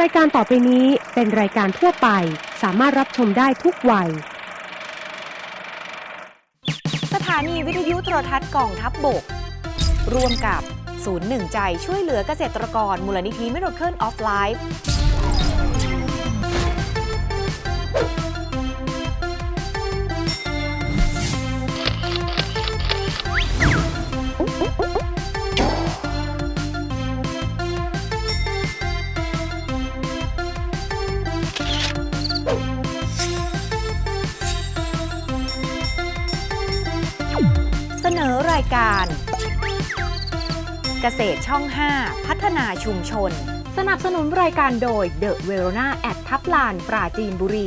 รายการต่อไปนี้เป็นรายการทั่วไป สามารถรับชมได้ทุกวัย สถานีวิทยุโทรทัศน์กองทัพบบก ร่วมกับศูนย์หนึ่งใจช่วยเหลือเกษตรกรมูลนิธิ Miracle of Life การ เกษตรช่อง 5 พัฒนาชุมชน สนับสนุนรายการโดย The Verona แอดทับลาน ปราจีนบุรี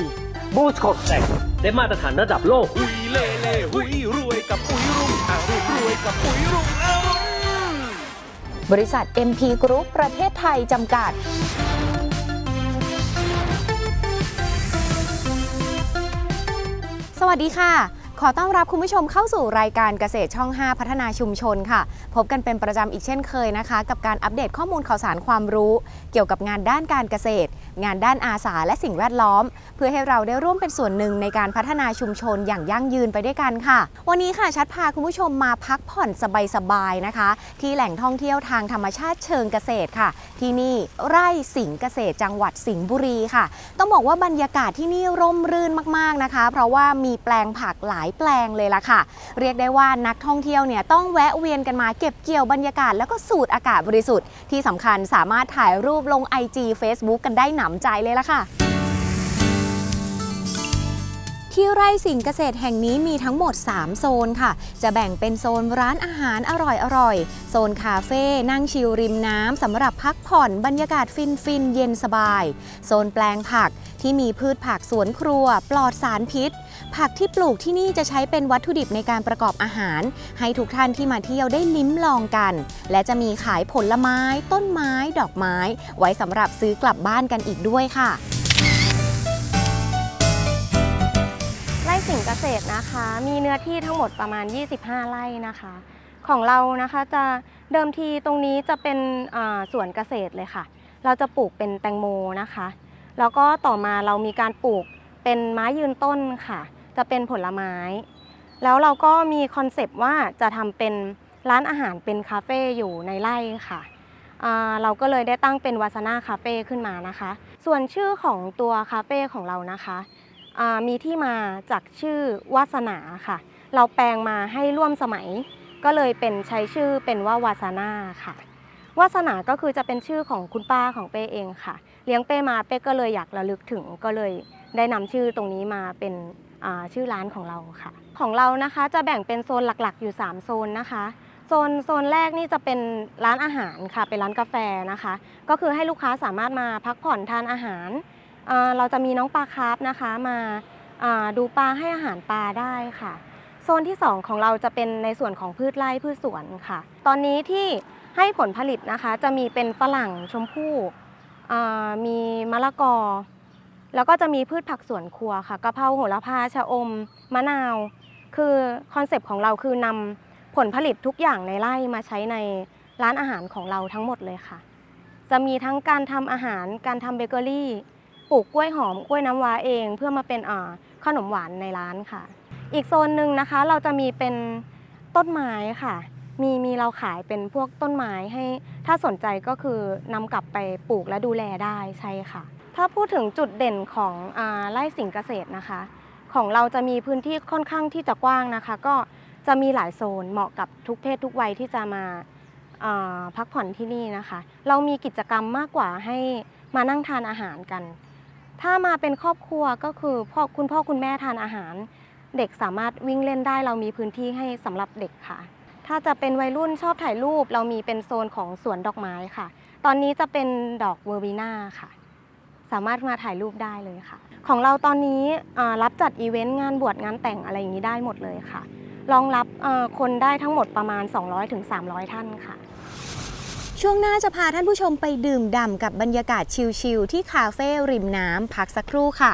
บูสโคตแตกได้มาตรฐานระดับโลก หุยเล่เล่หุยรวยกับปุ๋ยรุ่งอรุณรวยกับปุ๋ยรุ่งอรุณบริษัท MP Group ประเทศไทย จำกัด สวัสดีค่ะ ขอต้อนรับคุณผู้ชมเข้าสู่รายการเกษตรช่อง 5 พัฒนาชุมชนค่ะ พบกันเป็นประจำอีกเช่นเคยนะคะ กับการอัปเดตข้อมูลข่าวสารความรู้เกี่ยวกับงานด้านการเกษตร งานด้านอาสาและสิ่งแวดล้อม เพื่อให้เราได้ร่วมเป็นส่วนหนึ่งในการพัฒนาชุมชนอย่างยั่งยืนไปด้วยกันค่ะ วันนี้ค่ะชัดพาคุณผู้ชมมาพักผ่อนสบายๆนะคะ ที่แหล่งท่องเที่ยวทางธรรมชาติเชิงเกษตรค่ะ ที่นี่ไร่สิงห์เกษตรจังหวัดสิงห์บุรีค่ะ ต้องบอกว่าบรรยากาศที่นี่ร่มรื่นมากๆนะคะ เพราะว่ามีแปลงผักหลายแปลงเลยล่ะค่ะ เรียกได้ว่านักท่องเที่ยวเนี่ยต้องแวะเวียนกันมาเก็บเกี่ยวบรรยากาศแล้วก็สูดอากาศบริสุทธิ์ที่สำคัญสามารถถ่ายรูปลง IG Facebook กันได้หนำใจเลยล่ะค่ะที่ไร่สิงเกษตรแห่งนี้มีทั้งหมด 3 โซนค่ะ จะแบ่งเป็นโซนร้านอาหารอร่อยๆโซนคาเฟ่นั่งชิลริมน้ำสำหรับพักผ่อนบรรยากาศฟินฟินๆเย็นสบาย โซนแปลงผักที่มีพืชผักสวนครัว ปลอดสารพิษ ผักที่ปลูกที่นี่จะใช้เป็นวัตถุดิบในการประกอบอาหาร ให้ทุกท่านที่มาเที่ยวได้ลิ้มลองกัน และจะมีขายผลไม้ ต้นไม้ ดอกไม้ ไว้สำหรับซื้อกลับบ้านกันอีกด้วยค่ะไร่สิงเกษตรนะคะ มีเนื้อที่ทั้งหมดประมาณ 25 ไร่นะคะ ของเรานะคะจะเดิมทีตรงนี้จะเป็นสวนเกษตรเลยค่ะ เราจะปลูกเป็นแตงโมนะคะ แล้วก็ต่อมาเรามีการปลูกเป็นไม้ยืนต้นค่ะ จะเป็นผลไม้ แล้วเราก็มีคอนเซปต์ว่าจะทำเป็นร้านอาหารเป็นคาเฟ่อยู่ในไร่ค่ะเราก็เลยได้ตั้งเป็นวาสนาคาเฟ่ขึ้นมานะคะ ส่วนชื่อของตัวคาเฟ่ของเรานะคะมีที่มาจากชื่อวาสนาค่ะ เราแปลงมาให้ร่วมสมัย ก็เลยเป็นใช้ชื่อเป็นว่าวาสนาค่ะ วาสนาก็คือจะเป็นชื่อของคุณป้าของเป้เองค่ะ เลี้ยงเป้มาเป้ก็เลยอยากระลึกถึงก็เลยได้นำชื่อตรงนี้มาเป็น ชื่อร้านของเราค่ะ ของเรานะคะจะแบ่งเป็นโซนหลักๆ อยู่ 3 โซนนะคะโซนโซนแรกนี่จะเป็นร้านอาหารค่ะ เป็นร้านกาแฟนะคะ ก็คือให้ลูกค้าสามารถมาพักผ่อนทานอาหาร เราจะมีน้องปลาคาร์ฟนะคะมาาดูปลาให้อาหารปลาได้ค่ะ โซนที่ 2 ของเราจะเป็นในส่วนของพืชไร่พืชสวนค่ะ ตอนนี้ที่ให้ผลผลิตนะคะ จะมีเป็นฝรั่งชมพู่มีมะละกอ แล้วก็จะมีพืชผักสวนครัวค่ะกะเพราโหระพาชะอม มะนาว คือคอนเซปต์ของเราคือนำผลผลิตทุกอย่างในไร่มาใช้ในร้านอาหารของเราทั้งหมดเลยค่ะ จะมีทั้งการทำอาหารการทำเบเกอรี่ปลูกกล้วยหอมกล้วยน้ำว้าเอง เพื่อมาเป็นขนมหวานในร้านค่ะ อีกโซนหนึ่งนะคะ เราจะมีเป็นต้นไม้ค่ะ มีมีเราขายเป็นพวกต้นไม้ให้ถ้าสนใจก็คือนำกลับไปปลูกและดูแลได้ใช่ค่ะ ถ้าพูดถึงจุดเด่นของอไร่สิงเกษตรนะคะ ของเราจะมีพื้นที่ค่อนข้างที่จะกว้างนะคะ ก็จะมีหลายโซนเหมาะกับทุกเพศทุกวัยที่จะมาพักผ่อนที่นี่นะคะ เรามีกิจกรรมมากกว่าให้มานั่งทานอาหารกัน ถ้ามาเป็นครอบครัวก็คือพ่อคุณพ่อคุณแม่ทานอาหาร เด็กสามารถวิ่งเล่นได้ เรามีพื้นที่ให้สำหรับเด็กค่ะ ถ้าจะเป็นวัยรุ่นชอบถ่ายรูป เรามีเป็นโซนของสวนดอกไม้ค่ะ ตอนนี้จะเป็นดอกเวอร์บีนาค่ะ สามารถมาถ่ายรูปได้เลยค่ะ ของเราตอนนี้รับจัดอีเวนต์งานบวชงานแต่งอะไรอย่างนี้ได้หมดเลยค่ะรองรับคนได้ทั้งหมดประมาณ 200-300 ท่านค่ะ ช่วงหน้าจะพาท่านผู้ชมไปดื่มด่ำกับบรรยากาศชิลๆที่คาเฟ่ริมน้ำพักสักครู่ค่ะ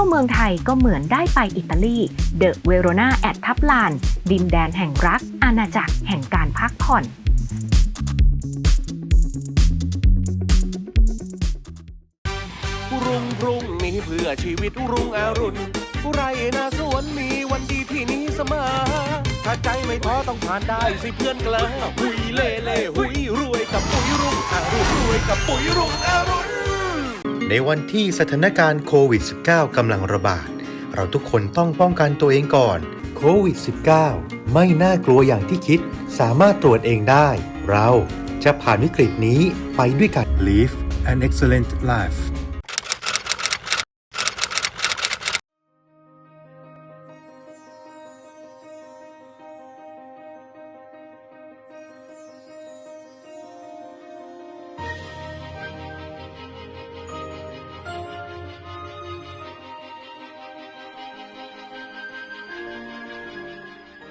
ยวเมืองไทยก็เหมือนได้ไปอิตาลีเดอะเวโรนาแอดทับลาน ดินแดนแห่งรัก อาณาจักรแห่งการพักผ่อนรุ่งรุ่งนี้เพื่อชีวิตรุ่งอรุณไรนาสวนมีวันดีที่นี้เสมอ ถ้าใจไม่ท้อต้องผ่านได้สิเพื่อนกลาหุยเล่เล่หุยรวยกับปุ๋ยรุ่งอรุณรวยกับปุ๋ยรุ่งอรุณ ในวันที่สถานการณ์โควิด -19 กำลังระบาด เราทุกคนต้องป้องกันตัวเองก่อนโควิด -19 ไม่น่ากลัวอย่างที่คิด สามารถตรวจเองได้ เราจะผ่านวิกฤตนี้ไปด้วยกัน Live an excellent life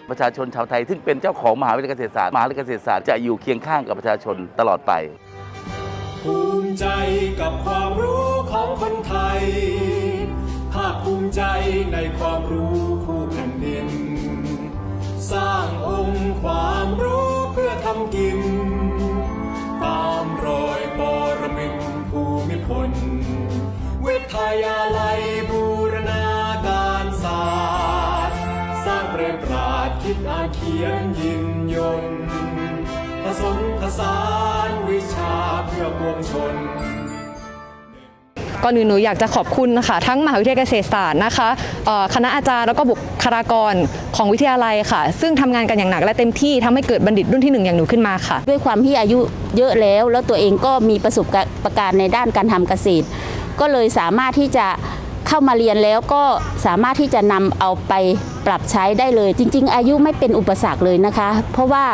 ประชาชนชาวไทย ซึ่งเป็นเจ้าของมหาวิทยาลัยเกษตรศาสตร์มหาวิทยาลัยเกษตรศาสตร์จะอยู่เคียงข้างกับประชาชนตลอดไป ภูมิใจกับความรู้ของคนไทย ภาคภูมิใจในความรู้คู่แผ่นดิน สร้างองค์ความรู้เพื่อทำกิน ตามรอยปรมินภูมิพลวิทยาลัย ราดคิดอ่านเขียนยินยนต์ผสมผสานวิชาเพื่อปวงชนก่อนอื่นหนูอยากจะขอบคุณนะคะทั้งมหาวิทยาลัยเกษตรศาสตร์นะคะเอ่อคณะอาจารย์แล้วก็บุคลากรของวิทยาลัยค่ะ ซึ่งทำงานกันอย่างหนักและเต็มที่ทำให้เกิดบัณฑิตรุ่นที่หนึ่งอย่างหนูขึ้นมาค่ะ ด้วยความที่อายุเยอะแล้ว แล้วตัวเองก็มีประสบการณ์ในด้านการทำเกษตร ก็เลยสามารถที่จะ เข้ามาเรียนแล้วก็สามารถที่จะนำเอาไปปรับใช้ได้เลย จริง ๆ อายุไม่เป็นอุปสรรคเลยนะคะ เพราะว่า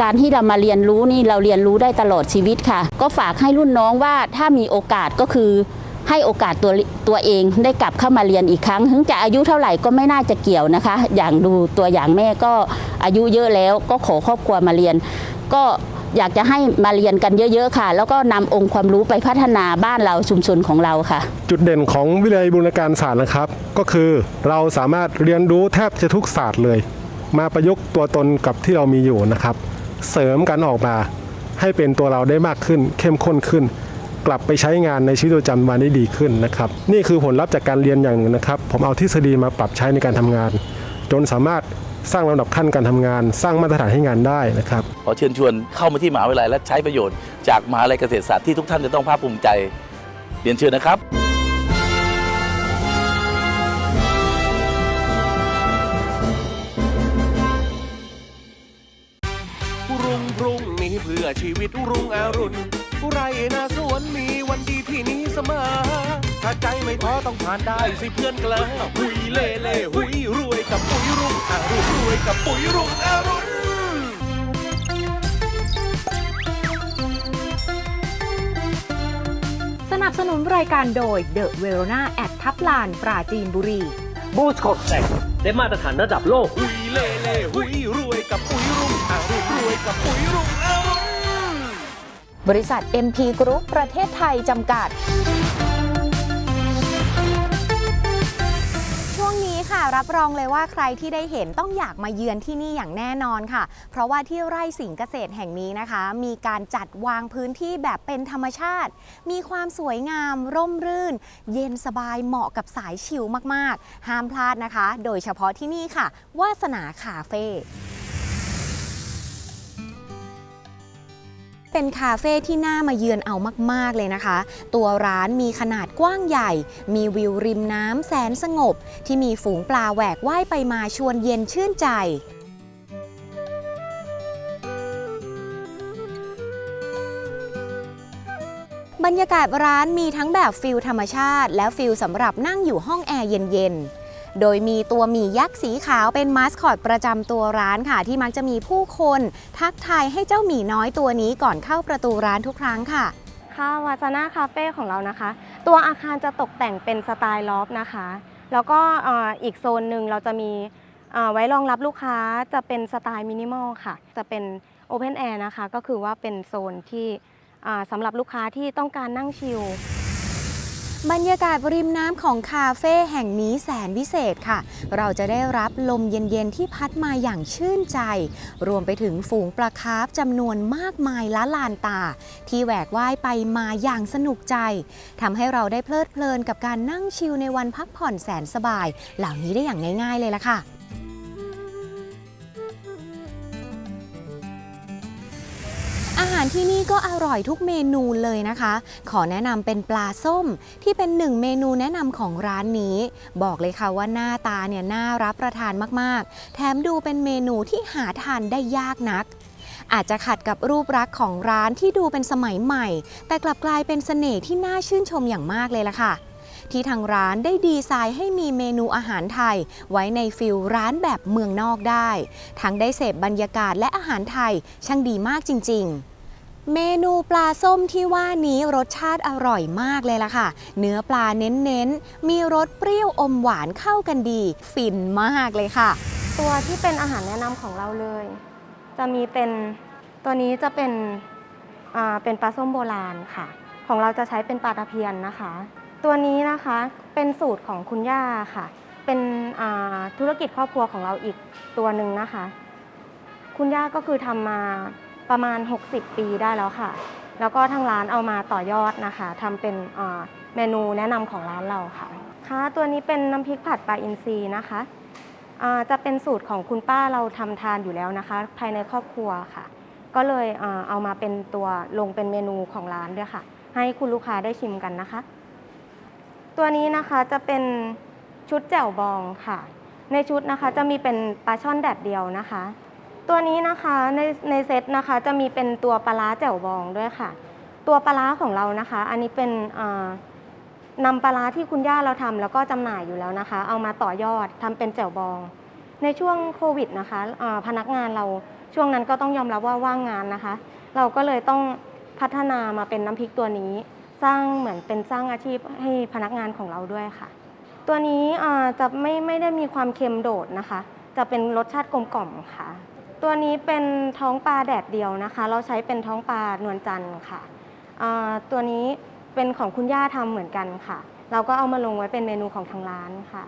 การที่เรามาเรียนรู้นี่เราเรียนรู้ได้ตลอดชีวิตค่ะ ก็ฝากให้รุ่นน้องว่าถ้ามีโอกาสก็คือให้โอกาสตัวตัวเองได้กลับเข้ามาเรียนอีกครั้ง ถึงจะอายุเท่าไหร่ก็ไม่น่าจะเกี่ยวนะคะ อย่างดูตัวอย่างแม่ก็อายุเยอะแล้วก็ขอครอบครัวมาเรียน ก็ อยากจะให้มาเรียนกันเยอะ ๆ ค่ะ แล้วก็นำองค์ความรู้ไปพัฒนาบ้านเราชุมชนของเราค่ะ จุดเด่นของวิทยาลัยบูรณาการศาสตร์นะครับ ก็คือเราสามารถเรียนรู้แทบจะทุกศาสตร์เลย มาประยุกต์ตัวตนกับที่เรามีอยู่นะครับ เสริมกันออกมาให้เป็นตัวเราได้มากขึ้น เข้มข้นขึ้น กลับไปใช้งานในชีวิตประจำวันได้ดีขึ้นนะครับนี่คือผลลัพธ์จากการเรียนอย่างหนึ่งนะครับ ผมเอาทฤษฎีมาปรับใช้ในการทำงาน จนสามารถ สร้างลำดับขั้นการทำงาน สร้างมาตรฐานให้งานได้นะครับขอเชิญชวนเข้ามาที่มหาวิทยาลัยและใช้ประโยชน์จากมหาวิทยาลัยเกษตรศาสตร์ที่ทุกท่านจะต้องภาคภูมิใจเรียนเชิญนะครับรุ่งพรุ่งนี้เพื่อชีวิตรุ่งอรุณไรนาสวนมีวันดีที่นี้เสมอ ถ้าใจไม่ท้อต้องผ่านได้สิเพื่อนกลาหุยเล่เล่หุยรวยกับปุ๋ยรุ่งอรุณรวยกับปุ๋ยรุ่งอรุณสนับสนุนรายการโดย The Verona แอดทับลานปราจีนบุรี บูสโคดแตกได้มาตรฐานระดับโลก หุยเล่เล่หุยรวยกับปุ๋ยรุ่งอรุณรวยกับปุ๋ยรุ่งอรุณบริษัท MP Group ประเทศไทยจำกัด รับรองเลยว่าใครที่ได้เห็นต้องอยากมาเยือนที่นี่อย่างแน่นอนค่ะ เพราะว่าที่ไร่สิงเกษตรแห่งนี้นะคะ มีการจัดวางพื้นที่แบบเป็นธรรมชาติ มีความสวยงาม ร่มรื่น เย็นสบายเหมาะกับสายชิลมากๆ ห้ามพลาดนะคะ โดยเฉพาะที่นี่ค่ะวาสนาคาเฟ่ เป็นคาเฟ่ที่น่ามาเยือนเอามาก ๆ เลยนะคะ ตัวร้านมีขนาดกว้างใหญ่ มีวิวริมน้ำแสนสงบ ที่มีฝูงปลาแหวกว่ายไปมาชวนเย็นชื่นใจบรรยากาศร้านมีทั้งแบบฟิลธรรมชาติ และฟิลสำหรับนั่งอยู่ห้องแอร์เย็นๆ โดยมีตัวหมียักษ์สีขาวเป็นมาสคอตประจำตัวร้านค่ะ ที่มักจะมีผู้คนทักทายให้เจ้าหมีน้อยตัวนี้ก่อนเข้าประตูร้านทุกครั้งค่ะ ค่ะวาซาน่าคาเฟ่ของเรานะคะ ตัวอาคารจะตกแต่งเป็นสไตล์ลอฟนะคะ แล้วก็อีกโซนหนึ่งเราจะมีไว้รองรับลูกค้าจะเป็นสไตล์มินิมอลค่ะ จะเป็นโอเพนแอร์นะคะ ก็คือว่าเป็นโซนที่สำหรับลูกค้าที่ต้องการนั่งชิล บรรยากาศริมน้ำของคาเฟ่แห่งนี้แสนวิเศษค่ะ เราจะได้รับลมเย็นๆที่พัดมาอย่างชื่นใจ รวมไปถึงฝูงปลาคาร์ฟจำนวนมากมายละลานตา ที่แหวกว่ายไปมาอย่างสนุกใจทำให้เราได้เพลิดเพลินกับการนั่งชิลในวันพักผ่อนแสนสบาย เหล่านี้ได้อย่างง่ายๆเลยละค่ะ ที่นี่ก็อร่อยทุกเมนูเลยนะคะ ขอแนะนำเป็นปลาส้มที่เป็นหนึ่งเมนูแนะนำของร้านนี้ บอกเลยค่ะว่าหน้าตาเนี่ยน่ารับประทานมากๆ แถมดูเป็นเมนูที่หาทานได้ยากนัก อาจจะขัดกับรูปลักษณ์ของร้านที่ดูเป็นสมัยใหม่ แต่กลับกลายเป็นเสน่ห์ที่น่าชื่นชมอย่างมากเลยล่ะค่ะที่ทางร้านได้ดีไซน์ให้มีเมนูอาหารไทย ไว้ในฟิลร้านแบบเมืองนอกได้ ทั้งได้เสพบรรยากาศและอาหารไทยช่างดีมากจริง ๆ เมนูปลาส้มที่ว่านี้รสชาติอร่อยมากเลยล่ะค่ะ เนื้อปลาเน้นๆ มีรสเปรี้ยวอมหวานเข้ากันดี ฟินมากเลยค่ะ ตัวที่เป็นอาหารแนะนำของเราเลย จะมีเป็นตัวนี้จะเป็นเป็นปลาส้มโบราณค่ะ ของเราจะใช้เป็นปลาตะเพียนนะคะ ตัวนี้นะคะเป็นสูตรของคุณย่าค่ะ เป็นธุรกิจครอบครัวของเราอีกตัวหนึ่งนะคะ คุณย่าก็คือทำมา ประมาณ 60 ปีได้แล้วค่ะ แล้วก็ทางร้านเอามาต่อยอดนะคะทำเป็นเมนูแนะนำของร้านเราค่ะค่ะตัวนี้เป็นน้ำพริกผัดปลาอินทรีนะคะจะเป็นสูตรของคุณป้าเราทำทานอยู่แล้วนะคะ ภายในครอบครัวค่ะ ก็เลยเอามาเป็นตัวลงเป็นเมนูของร้านด้วยค่ะ ให้คุณลูกค้าได้ชิมกันนะคะ ตัวนี้นะคะจะเป็นชุดแจ่วบองค่ะ ในชุดนะคะจะมีเป็นปลาช่อนแดดเดียวนะคะ ตัวนี้นะคะในในเซตนะคะจะมีเป็นตัวปลาร้าแจ่วบองด้วยค่ะ ตัวปลาร้าของเรานะคะ อันนี้เป็นนำปลาร้าที่คุณย่าเราทำแล้วก็จำหน่ายอยู่แล้วนะคะ เอามาต่อยอดทำเป็นแจ่วบอง ในช่วงโควิดนะคะพนักงานเราช่วงนั้นก็ต้องยอมรับว่าว่างงานนะคะ เราก็เลยต้องพัฒนามาเป็นน้ำพริกตัวนี้ สร้างเหมือนเป็นสร้างอาชีพให้พนักงานของเราด้วยค่ะ ตัวนี้จะไม่ไม่ได้มีความเค็มโดดนะคะ จะเป็นรสชาติกลมกล่อมค่ะ ตัวนี้เป็นท้องปลาแดดเดียวนะคะ เราใช้เป็นท้องปลานวลจันทร์ค่ะอ่าตัวนี้เป็นของคุณย่าทำเหมือนกันค่ะ เราก็เอามาลงไว้เป็นเมนูของทางร้านค่ะ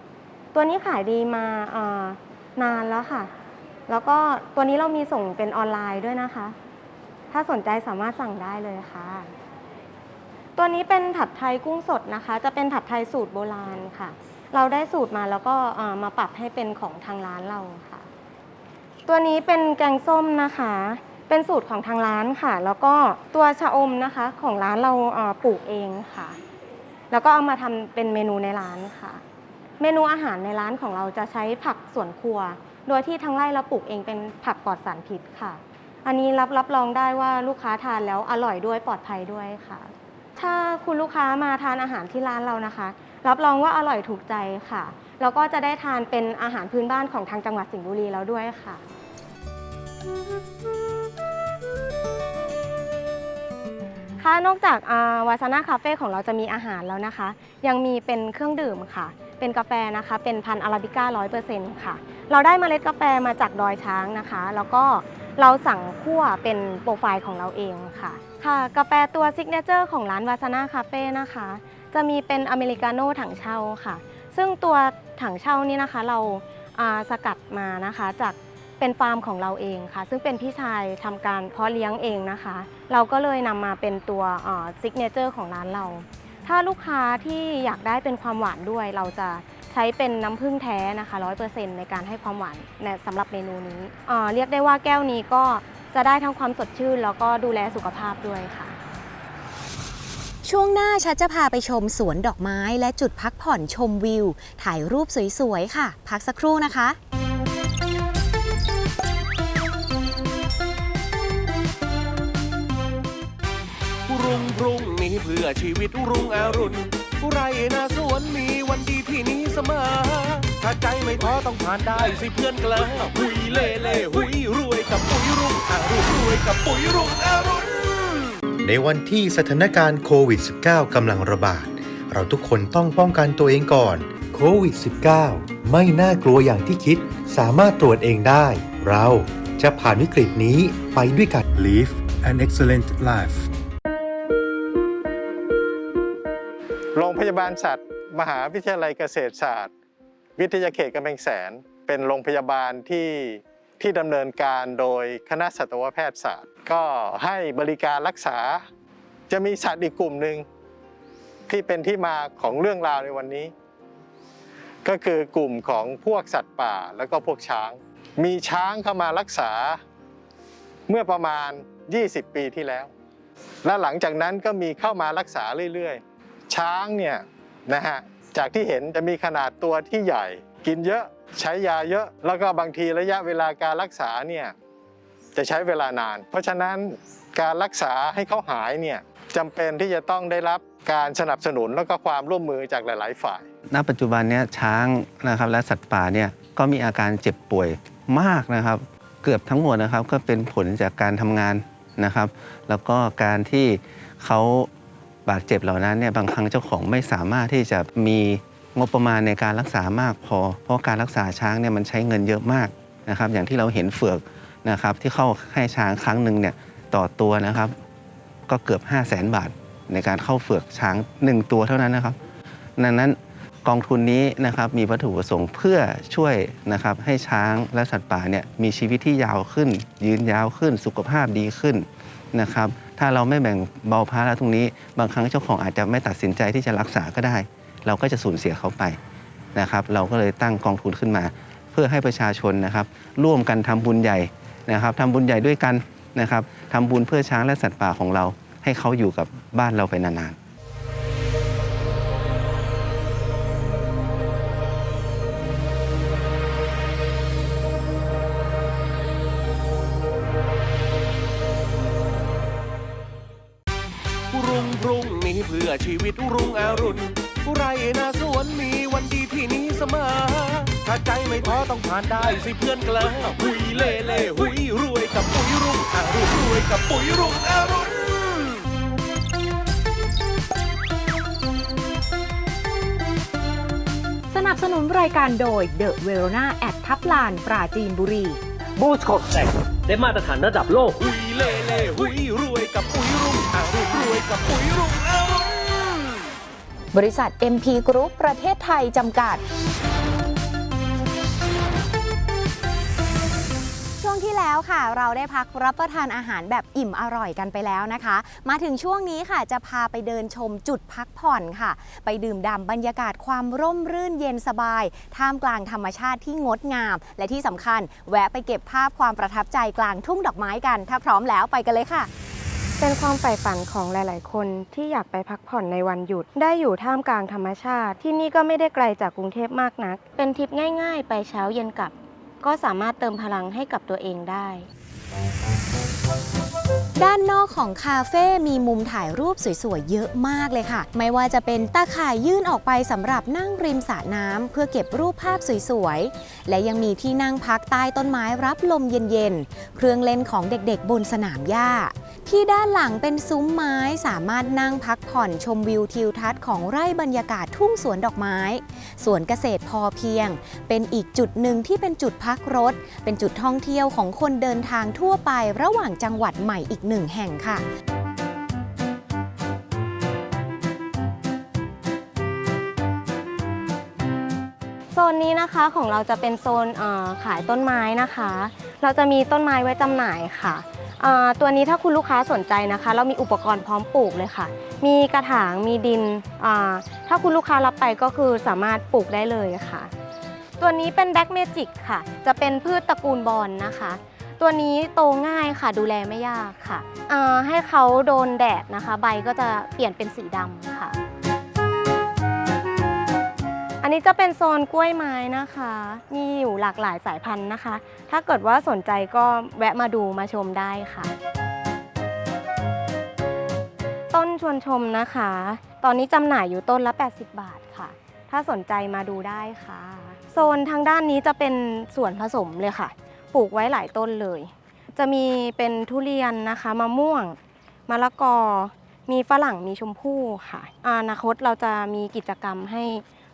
ตัวนี้ขายดีมาอ่านานแล้วค่ะ แล้วก็ตัวนี้เรามีส่งเป็นออนไลน์ด้วยนะคะ ถ้าสนใจสามารถสั่งได้เลยค่ะ ตัวนี้เป็นผัดไทยกุ้งสดนะคะ จะเป็นผัดไทยสูตรโบราณค่ะ เราได้สูตรมาแล้วก็มาปรับให้เป็นของทางร้านเราค่ะ ตัวนี้เป็นแกงส้มนะคะ เป็นสูตรของทางร้านค่ะ แล้วก็ตัวชะอมนะคะของร้านเราอ่าปลูกเองค่ะ แล้วก็เอามาทำเป็นเมนูในร้านค่ะ เมนูอาหารในร้านของเราจะใช้ผักสวนครัว โดยที่ทางไร่เราปลูกเองเป็นผักปลอดสารพิษค่ะ อันนี้รับรับรองได้ว่าลูกค้าทานแล้วอร่อยด้วยปลอดภัยด้วยค่ะ ถ้าคุณลูกค้ามาทานอาหารที่ร้านเรานะคะ รับรองว่าอร่อยถูกใจค่ะ แล้วก็จะได้ทานเป็นอาหารพื้นบ้านของทางจังหวัดสิงห์บุรีแล้วด้วยค่ะ ค่ะนอกจากวาซาน่าคาเฟ่ของเราจะมีอาหารแล้วนะคะ ยังมีเป็นเครื่องดื่มค่ะ เป็นกาแฟนะคะ เป็นพันอาราบิก้าร้อยเปอร์เซ็นต์ค่ะ เราได้เมล็ดกาแฟมาจากดอยช้างนะคะ แล้วก็เราสั่งคั่วเป็นโปรไฟล์ของเราเองค่ะ ค่ะ กาแฟตัวซิกเนเจอร์ของร้านวาซาน่าคาเฟ่นะคะ จะมีเป็นอเมริกาโน่ถังเช่าค่ะ ซึ่งตัวถังเช่านี่นะคะเราสกัดมานะคะจาก เป็นฟาร์มของเราเองค่ะ ซึ่งเป็นพี่ชายทำการเพาะเลี้ยงเองนะคะ เราก็เลยนำมาเป็นตัวซิกเนเจอร์ของร้านเรา ถ้าลูกค้าที่อยากได้เป็นความหวานด้วย เราจะใช้เป็นน้ำผึ้งแท้นะคะ100%ในการให้ความหวานในสำหรับเมนูนี้เรียกได้ว่าแก้วนี้ก็จะได้ทั้งความสดชื่น แล้วก็ดูแลสุขภาพด้วยค่ะ ช่วงหน้าชัดจะพาไปชมสวนดอกไม้และจุดพักผ่อนชมวิว ถ่ายรูปสวยๆ ค่ะ พักสักครู่นะคะ พรุ่งนี้เพื่อชีวิตรุ่งอรุณผู้ไรนาสวนมีวันดีที่นี้เสมอ ถ้าใจไม่ท้อต้องผ่านได้สิเพื่อนกลาหุยเล่เล่หุยรวยกับปุ๋ยรุ่งอรุณรวยกับปุ๋ยรุ่งอรุณในวันที่สถานการณ์โควิด -19 กำลังระบาด เราทุกคนต้องป้องกันตัวเองก่อนโควิด -19 ไม่น่ากลัวอย่างที่คิด สามารถตรวจเองได้ เราจะผ่านวิกฤตนี้ไปด้วยกัน Live an excellent life ยาบาลสัตว์ มหาวิทยาลัยเกษตรศาสตร์ วิทยาเขตกำแพงแสน เป็นโรงพยาบาลที่ที่ดำเนินการโดยคณะสัตวแพทยศาสตร์ ก็ให้บริการรักษา จะมีสัตว์อีกกลุ่มหนึ่งที่เป็นที่มาของเรื่องราวในวันนี้ ก็คือกลุ่มของพวกสัตว์ป่าแล้วก็พวกช้าง มีช้างเข้ามารักษาเมื่อประมาณ 20 ปีที่แล้ว และหลังจากนั้นก็มีเข้ามารักษาเรื่อยๆ ช้างเนี่ยนะฮะจากที่เห็นจะมีขนาดตัวที่ใหญ่ กินเยอะใช้ยาเยอะ แล้วก็บางทีระยะเวลาการรักษาเนี่ยจะใช้เวลานาน เพราะฉะนั้นการรักษาให้เขาหายเนี่ยจำเป็นที่จะต้องได้รับการสนับสนุนแล้วก็ความร่วมมือจากหลาย ๆ ฝ่าย ณ ปัจจุบันเนี้ยช้างนะครับและสัตว์ป่าเนี่ยก็มีอาการเจ็บป่วยมากนะครับ เกือบทั้งหมดนะครับก็เป็นผลจากการทำงานนะครับ แล้วก็การที่เขา บาดเจ็บเหล่านั้นเนี่ยบางครั้งเจ้าของไม่สามารถที่จะมีงบประมาณในการรักษามากพอ เพราะการรักษาช้างเนี่ยมันใช้เงินเยอะมากนะครับ อย่างที่เราเห็นเฟือกนะครับที่เข้าให้ช้างครั้งหนึ่งเนี่ยต่อตัวนะครับ ก็เกือบ 5 0 0แสนบาท ในการเข้าเฟือกช้าง 1 ตัวเท่านั้นนะครับ ดังนั้นกองทุนนี้นะครับมีวัตถุประสงค์เพื่อช่วยนะครับให้ช้างและสัตว์ป่าเนี่ยมีชีวิตที่ยาวขึ้น ยืนยาวขึ้น สุขภาพดีขึ้นนะครับ ถ้าเราไม่แบ่งเบาภาระตรงนี้ บางครั้งเจ้าของอาจจะไม่ตัดสินใจที่จะรักษาก็ได้ เราก็จะสูญเสียเขาไปนะครับ เราก็เลยตั้งกองทุนขึ้นมา เพื่อให้ประชาชนนะครับ ร่วมกันทำบุญใหญ่นะครับทำบุญใหญ่ด้วยกันนะครับทำบุญเพื่อช้างและสัตว์ป่าของเรา ให้เขาอยู่กับบ้านเราไปนานๆ อชีวิตรุ่งอรุณผู้ไรนาสวนมีวันดีที่นี้เสมอ ถ้าใจไม่ท้อต้องผ่านได้สิเพื่อนกลาหุยเล่เล่หุยรวยกับปุ๋ยรุ่งอรุณรวยกับปุ๋ยรุ่งอรุณสนับสนุนรายการโดย The Verona แอดทับลานปราจีนบุรี บูสคอแตกได้มาตรฐานระดับโลก หุยเล่เล่หุยรวยกับปุ๋ยรุ่งอรุณรวยกับปุ๋ยรุ่งอรุณ บริษัท MP Group ประเทศไทยจำกัด ช่วงที่แล้วค่ะ เราได้พักรับประทานอาหารแบบอิ่มอร่อยกันไปแล้วนะคะ มาถึงช่วงนี้ค่ะจะพาไปเดินชมจุดพักผ่อนค่ะ ไปดื่มด่ำบรรยากาศความร่มรื่นเย็นสบาย ท่ามกลางธรรมชาติที่งดงาม และที่สำคัญ แวะไปเก็บภาพความประทับใจกลางทุ่งดอกไม้กัน ถ้าพร้อมแล้วไปกันเลยค่ะ เป็นความใฝ่ฝันของหลาย ๆ คนที่อยากไปพักผ่อนในวันหยุด ได้อยู่ท่ามกลางธรรมชาติ ที่นี่ก็ไม่ได้ไกลจากกรุงเทพมากนัก เป็นทริปง่าย ๆ ไปเช้าเย็นกลับ ก็สามารถเติมพลังให้กับตัวเองได้ ด้านนอกของคาเฟ่มีมุมถ่ายรูปสวยๆ เยอะมากเลยค่ะ ไม่ว่าจะเป็นตาข่ายยื่นออกไปสำหรับนั่งริมสระน้ำเพื่อเก็บรูปภาพสวยๆ และยังมีที่นั่งพักใต้ต้นไม้รับลมเย็นๆ เครื่องเล่นของเด็กๆ บนสนามหญ้า ที่ด้านหลังเป็นซุ้มไม้สามารถนั่งพักผ่อนชมวิวทิวทัศน์ของไร่บรรยากาศทุ่งสวนดอกไม้ สวนเกษตรพอเพียง เป็นอีกจุดหนึ่งที่เป็นจุดพักรถ เป็นจุดท่องเที่ยวของคนเดินทางทั่วไประหว่างจังหวัดใหม่อีกหนึ่งแห่งค่ะโซนนี้นะคะของเราจะเป็นโซนขายต้นไม้นะคะ เราจะมีต้นไม้ไว้จำหน่ายค่ะ ตัวนี้ถ้าคุณลูกค้าสนใจนะคะ เรามีอุปกรณ์พร้อมปลูกเลยค่ะ มีกระถางมีดิน ถ้าคุณลูกค้ารับไปก็คือสามารถปลูกได้เลยค่ะ ตัวนี้เป็นแบ็กเมจิกค่ะ จะเป็นพืชตระกูลบอลนะคะ ตัวนี้โตง่ายค่ะดูแลไม่ยากค่ะให้เขาโดนแดดนะคะ ใบก็จะเปลี่ยนเป็นสีดำค่ะ อันนี้จะเป็นโซนกล้วยไม้นะคะ มีอยู่หลากหลายสายพันธุ์นะคะ ถ้าเกิดว่าสนใจก็แวะมาดูมาชมได้ค่ะ ต้นชวนชมนะคะ ตอนนี้จำหน่ายอยู่ต้นละ 80 บาทค่ะ ถ้าสนใจมาดูได้ค่ะ โซนทางด้านนี้จะเป็นสวนผสมเลยค่ะ ปลูกไว้หลายต้นเลย จะมีเป็นทุเรียนนะคะมะม่วงมะละกอ มีฝรั่งมีชมพู่ค่ะอนาคตเราจะมีกิจกรรมให้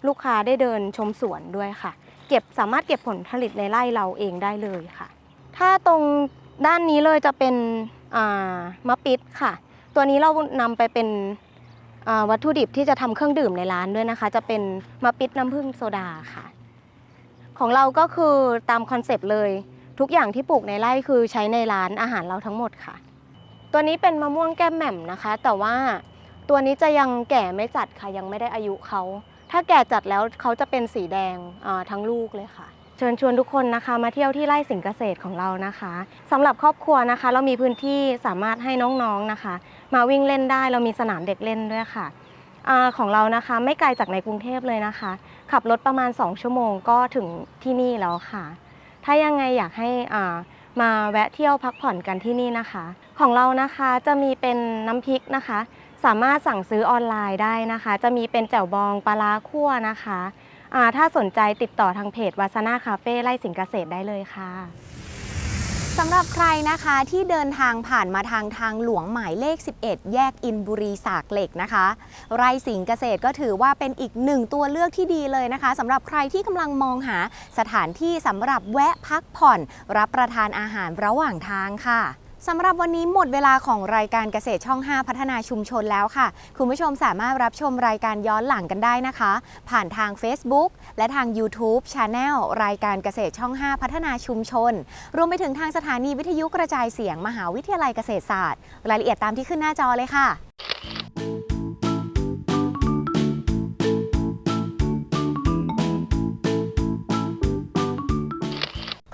ลูกค้าได้เดินชมสวนด้วยค่ะ เก็บสามารถเก็บผลผลิตในไร่เราเองได้เลยค่ะ ถ้าตรงด้านนี้เลยจะเป็นมะปิดค่ะ ตัวนี้เรานำไปเป็นวัตถุดิบที่จะทำเครื่องดื่มในร้านด้วยนะคะ จะเป็นมะปิดน้ำผึ้งโซดาค่ะ ของเราก็คือตามคอนเซปต์เลย ทุกอย่างที่ปลูกในไร่คือใช้ในร้านอาหารเราทั้งหมดค่ะ ตัวนี้เป็นมะม่วงแก้มแหม่มนะคะ แต่ว่าตัวนี้จะยังแก่ไม่จัดค่ะยังไม่ได้อายุเขาถ้าแก่จัดแล้วเขาจะเป็นสีแดงทั้งลูกเลยค่ะ เชิญชวนทุกคนนะคะ มาเที่ยวที่ไร่สิงเกษตรของเรานะคะสำหรับครอบครัวนะคะ เรามีพื้นที่สามารถให้น้องๆนะคะ มาวิ่งเล่นได้เรามีสนามเด็กเล่นด้วยค่ะอของเรานะคะ ไม่ไกลจากในกรุงเทพเลยนะคะ ขับรถประมาณ 2 ชั่วโมงก็ถึงที่นี่แล้วค่ะ ถ้ายังไงอยากให้มาแวะเที่ยวพักผ่อนกันที่นี่นะคะ ของเรานะคะจะมีเป็นน้ำพริกนะคะ สามารถสั่งซื้อออนไลน์ได้นะคะ จะมีเป็นแจ่วบองปลาร้าคั่วนะคะถ้าสนใจติดต่อทางเพจวาสนาคาเฟ่ไร่สิงเกษตรได้เลยค่ะ สำหรับใครนะคะที่เดินทางผ่านมาทางทางหลวงหมายเลข 11 แยกอินบุรีสากเหล็กนะคะ ไร่สิงเกษตรก็ถือว่าเป็นอีกหนึ่งตัวเลือกที่ดีเลยนะคะสำหรับใครที่กำลังมองหาสถานที่สำหรับแวะพักผ่อน รับประทานอาหารระหว่างทางค่ะ สำหรับวันนี้หมดเวลาของรายการเกษตรช่อง 5 พัฒนาชุมชนแล้วค่ะ คุณผู้ชมสามารถรับชมรายการย้อนหลังกันได้นะคะ ผ่านทาง Facebook และทาง YouTube Channel รายการเกษตรช่อง 5 พัฒนาชุมชน รวมไปถึงทางสถานีวิทยุกระจายเสียงมหาวิทยาลัยเกษตรศาสตร์ รายละเอียดตามที่ขึ้นหน้าจอเลยค่ะ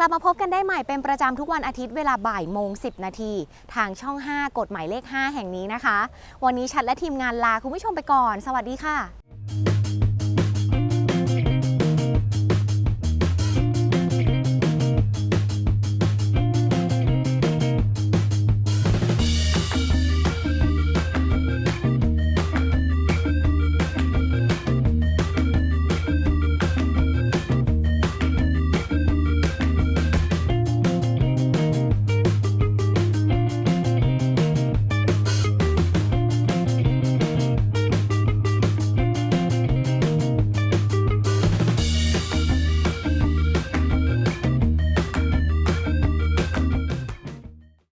ลับมาพบกันได้ใหม่เป็นประจำทุกวันอาทิตย์เวลาบ่ายโมง 10 นาที ทางช่อง 5 กฎหมายเลข 5 แห่งนี้นะคะ วันนี้ชัดและทีมงานลาคุณผู้ชมไปก่อน สวัสดีค่ะ